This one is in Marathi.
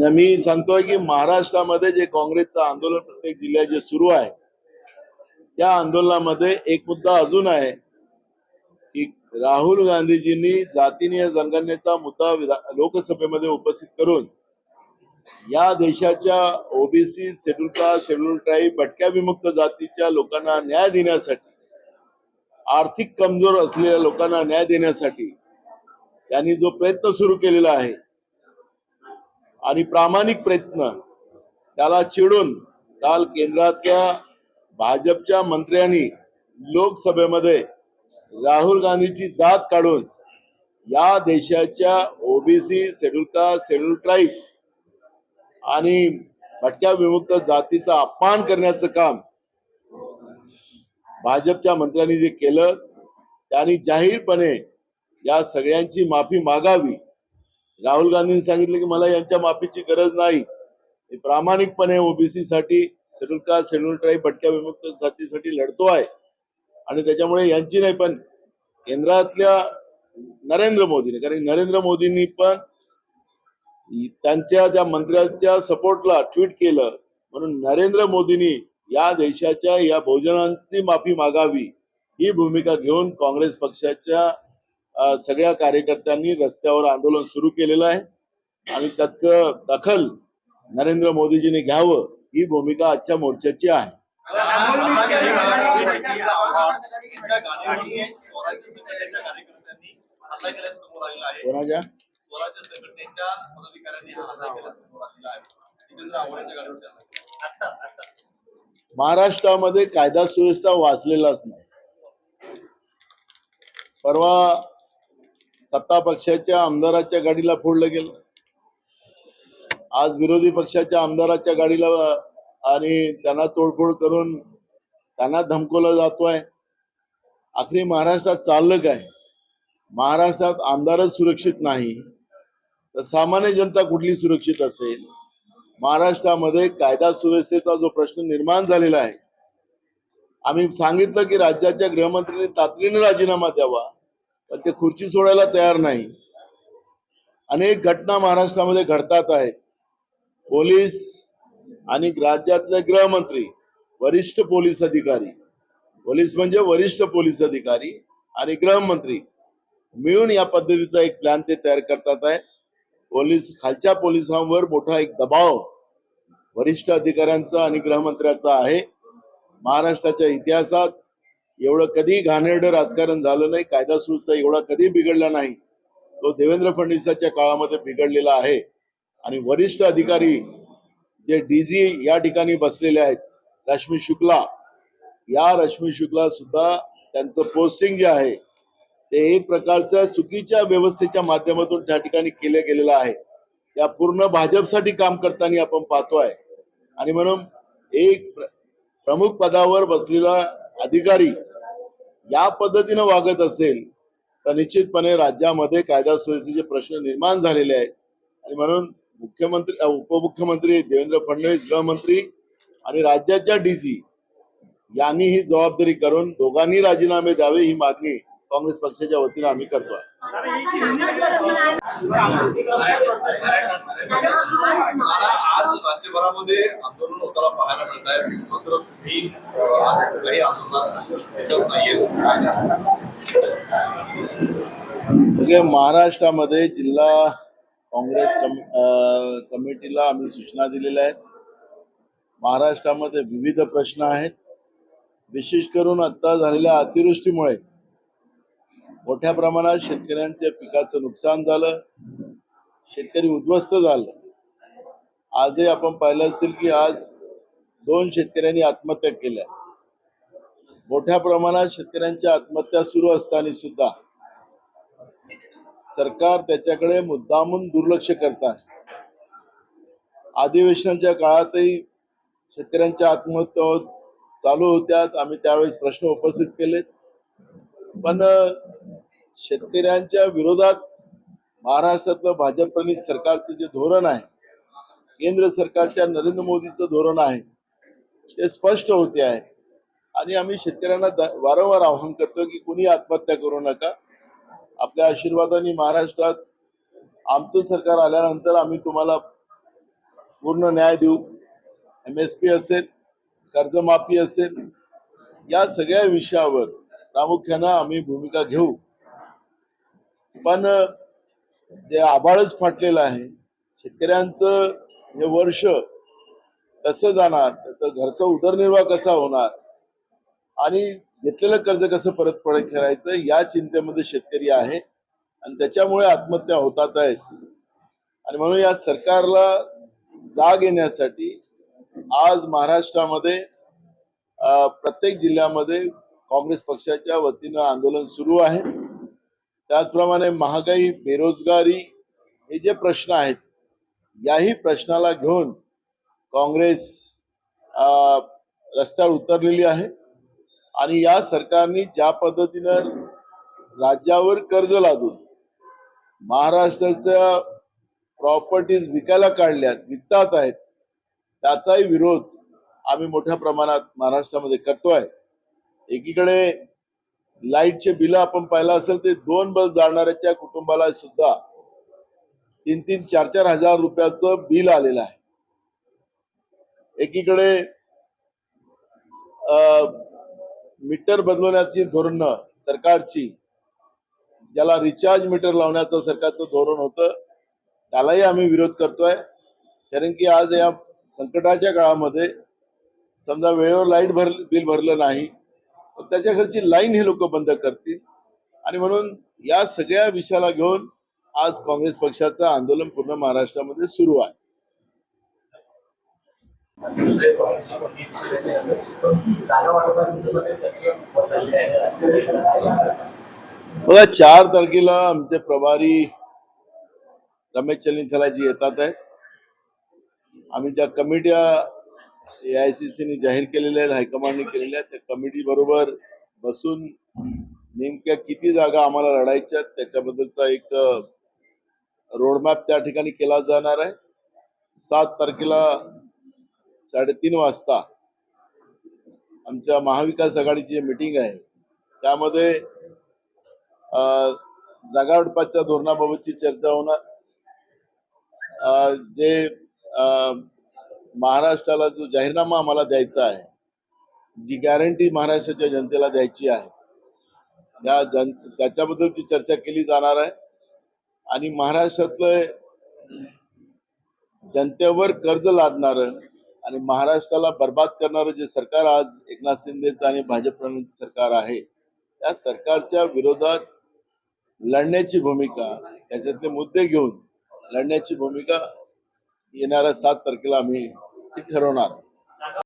मी सांगतोय की महाराष्ट्रामध्ये जे काँग्रेसचं आंदोलन प्रत्येक जिल्ह्यात जे सुरू आहे त्या आंदोलनामध्ये एक मुद्दा अजून आहे की राहुल गांधीजींनी जातीनीय जनगणनेचा मुद्दा लोकसभेमध्ये उपस्थित करून या देशाच्या OBC schedule caste schedule tribe भटक्या विमुक्त जातीच्या लोकांना न्याय देण्यासाठी आर्थिक कमजोर असलेल्या लोकांना न्याय देण्यासाठी त्यांनी जो प्रयत्न सुरू केलेला आहे आणि प्रामाणिक प्रयत्न त्याला चिडून काल केंद्रातल्या भाजपच्या मंत्र्यांनी लोकसभेमध्ये राहुल गांधीची जात काढून या देशाच्या OBC schedule caste schedule tribe आणि भटक्या विमुक्त जातीचा अपमान करण्याचं काम भाजपच्या मंत्र्यांनी जे केलं त्यांनी जाहीरपणे या सगळ्यांची माफी मागावी. राहुल गांधींनी सांगितलं की मला यांच्या माफीची गरज नाही. प्रामाणिकपणे ओबीसी साठी शेड्यूल कास्ट शेड्यूल ट्राईब भटक्या विमुक्त जातीसाठी लढतो आहे. आणि त्याच्यामुळे यांची नाही पण केंद्रातल्या नरेंद्र मोदीने कारण नरेंद्र मोदींनी पण त्यांच्या त्या मंत्र्यांच्या सपोर्टला ट्विट केलं. म्हणून नरेंद्र मोदींनी या देशाच्या या भोजनांची माफी मागावी ही भूमिका घेऊन काँग्रेस पक्षाच्या सगळ्या कार्यकर्त्यांनी रस्त्यावर आंदोलन सुरू केलेलं आहे. आणि त्याच दखल नरेंद्र मोदीजींनी घ्यावं ही भूमिका आजच्या मोर्चाची आहे. महाराष्ट्रामध्ये कायदा सुव्यवस्था वाचलेलाच नाही. परवा सत्ता पक्षाच्या आमदाराच्या गाडीला फोडलं गेलं. आज विरोधी पक्षाच्या आमदाराच्या गाडीला आणि त्यांना तोडफोड करून त्यांना धमकवलं जातोय. आखरी महाराष्ट्रात चाललं काय? महाराष्ट्रात आमदारच सुरक्षित नाही तर सामान्य जनता कुठली सुरक्षित असेल? महाराष्ट्रामध्ये कायदा सुव्यवस्थेचा जो प्रश्न निर्माण झालेला आहे आम्ही सांगितलं की राज्याच्या गृहमंत्र्यांनी तातडीने राजीनामा द्यावा. पण ते खुर्ची सोडायला तयार नाही. अनेक घटना महाराष्ट्रामध्ये घडतात आहेत. पोलीस आणि राज्यातले गृहमंत्री वरिष्ठ पोलीस अधिकारी. पोलीस म्हणजे वरिष्ठ पोलीस अधिकारी आणि गृहमंत्री. मिळून या पद्धतीचा एक प्लॅन ते तयार करतात आहे पोलीस खालच्या पोलिसांवर मोठा एक दबाव वरिष्ठ अधिकाऱ्यांचा आणि गृहमंत्र्याचा आहे. महाराष्ट्राच्या इतिहासात एवढं कधी घाणेरडं राजकारण झालं नाही कायदा सुव्यवस्था एवढा कधी बिघडला नाही तो देवेंद्र फडणवीसाच्या काळामध्ये बिघडलेला आहे. आणि वरिष्ठ अधिकारी जे डीजी या ठिकाणी बसलेले आहेत रश्मी शुक्ला या रश्मी शुक्ला सुद्धा त्यांचं पोस्टिंग जे आहे ते एक प्रकारच्या चुकीच्या व्यवस्थेच्या माध्यमातून त्या ठिकाणी केलं गेलेलं आहे. त्या पूर्ण भाजपसाठी काम करताना आपण पाहतोय. आणि म्हणून एक प्रमुख पदावर बसलेला अधिकारी या पद्धतीनं वागत असेल तर निश्चितपणे राज्यामध्ये कायदा सुव्यवस्थेचे प्रश्न निर्माण झालेले आहेत. आणि म्हणून मुख्यमंत्री उपमुख्यमंत्री देवेंद्र फडणवीस गृहमंत्री आणि राज्याच्या डीसी यांनी ही जबाबदारी करून दोघांनी राजीनामे द्यावे ही मागणी काँग्रेस पक्षाच्या वतीनं आम्ही करतोय आज राज्यभरामध्ये आंदोलन होताना पाहायला मिळत आहे मात्र तुम्ही काही आंदोलन नाहीये महाराष्ट्रामध्ये जिल्हा काँग्रेस कम- कमिटीला आम्ही सूचना दिलेल्या आहेत. महाराष्ट्रामध्ये विविध प्रश्न आहेत. विशेष करून आत्ता झालेल्या अतिवृष्टीमुळे मोठ्या प्रमाणात शेतकऱ्यांच्या पिकाचं नुकसान झालं. शेतकरी उद्ध्वस्त झालं. आजही आपण पाहिलं असेल की आज दोन शेतकऱ्यांनी आत्महत्या केल्या. मोठ्या प्रमाणात शेतकऱ्यांच्या आत्महत्या सुरू असताना सुद्धा सरकार त्याच्याकडे मुद्दामून दुर्लक्ष करत आहे. अधिवेशनाच्या काळातही शेतकऱ्यांच्या आत्महत्या होत- चालू होत्या आम्ही त्यावेळेस प्रश्न उपस्थित केले पण शेतकऱ्यांच्या विरोधात महाराष्ट्रातलं भाजप प्रणित सरकारचं जे धोरण आहे केंद्र सरकारच्या नरेंद्र मोदीचं धोरण आहे ते स्पष्ट होते आहे. आणि आम्ही शेतकऱ्यांना वारंवार आवाहन करतो की कुणी आत्महत्या करू नका. आपल्या आशीर्वादाने महाराष्ट्रात आमचं सरकार आल्यानंतर आम्ही तुम्हाला पूर्ण न्याय देऊ. एम एस पी असेल कर्जमाफी असेल या सगळ्या विषयावर प्रामुख्यानं आम्ही भूमिका घेऊ. पण जे आबाळच फाटलेलं आहे शेतकऱ्यांचं हे वर्ष कसं जाणार त्याचं घरचा उदरनिर्वाह कसा होणार आणि घेतलेलं कर्ज कसं परत परत करायचं या चिंतेमध्ये शेतकरी आहे आणि त्याच्यामुळे आत्महत्या होतात आहेत. आणि म्हणून या सरकारला जाग येण्यासाठी आज महाराष्ट्रामध्ये अं, प्रत्येक जिल्ह्यामध्ये काँग्रेस पक्षाच्या वतीनं आंदोलन सुरू आहे. त्याचप्रमाणे महागाई बेरोजगारी हे जे प्रश्न आहेत याही प्रश्नाला घेऊन काँग्रेस रस्त्यावर उतरलेली आहे. आणि या सरकारने ज्या पद्धतीनं राज्यावर कर्ज लादून महाराष्ट्राच्या प्रॉपर्टीज विकायला काढल्यात विकतात आहेत त्याचाही विरोध आम्ही मोठ्या प्रमाणात महाराष्ट्रामध्ये करतोय. एकीकडे लाईटचे बिल आपण पाहिलं असेल ते दोन बल्ब जाणाऱ्याच्या कुटुंबाला सुद्धा तीन तीन चार चार हजार रुपयाचं बिल आलेलं आहे. एकीकडे मीटर बदलवण्याची धोरणं सरकारची ज्याला रिचार्ज मीटर लावण्याचं सरकारचं धोरण होतं त्यालाही आम्ही विरोध करतोय. कारण की आज या संकटाच्या काळामध्ये समजा वेळेवर लाइट भर बिल भरलं नाही त्याच्या घरची लाईन हे लोक बंद करतील. आणि म्हणून या सगळ्या विषयाला घेऊन आज काँग्रेस पक्षाचं आंदोलन पूर्ण महाराष्ट्रामध्ये सुरू आहे. बघा चार तारखेला आमचे प्रभारी रमेश चलिंथलाजी येतात आहेत आम्ही ज्या कमिट्या एआयसीसीने जाहीर केलेल्या आहेत हायकमांडने केलेल्या आहेत. त्या कमिटी बरोबर बसून नेमक्या किती जागा आम्हाला लढायच्या त्याच्याबद्दलचा एक रोडमॅप त्या ठिकाणी केला जाणार आहे. सात तारखेला साडेतीन वाजता आमच्या महाविकास आघाडीची मीटिंग आहे त्यामध्ये जागा वाटपाच्या धोरणाबाबतची चर्चा होणार. जे महाराष्ट्राला जो जाहीरनामा आम्हाला द्यायचा आहे जी गॅरंटी महाराष्ट्राच्या जनतेला द्यायची आहे त्या जन त्याच्याबद्दलची चर्चा केली जाणार आहे. आणि महाराष्ट्रातलं जनतेवर कर्ज लादणारं आणि महाराष्ट्राला बर्बाद करणारं जे सरकार आज एकनाथ शिंदेचं आणि भाजप सरकार आहे त्या सरकारच्या विरोधात लढण्याची भूमिका त्याच्यातले मुद्दे घेऊन लढण्याची भूमिका येणाऱ्या सात तारखेला आम्ही ती ठरवणार.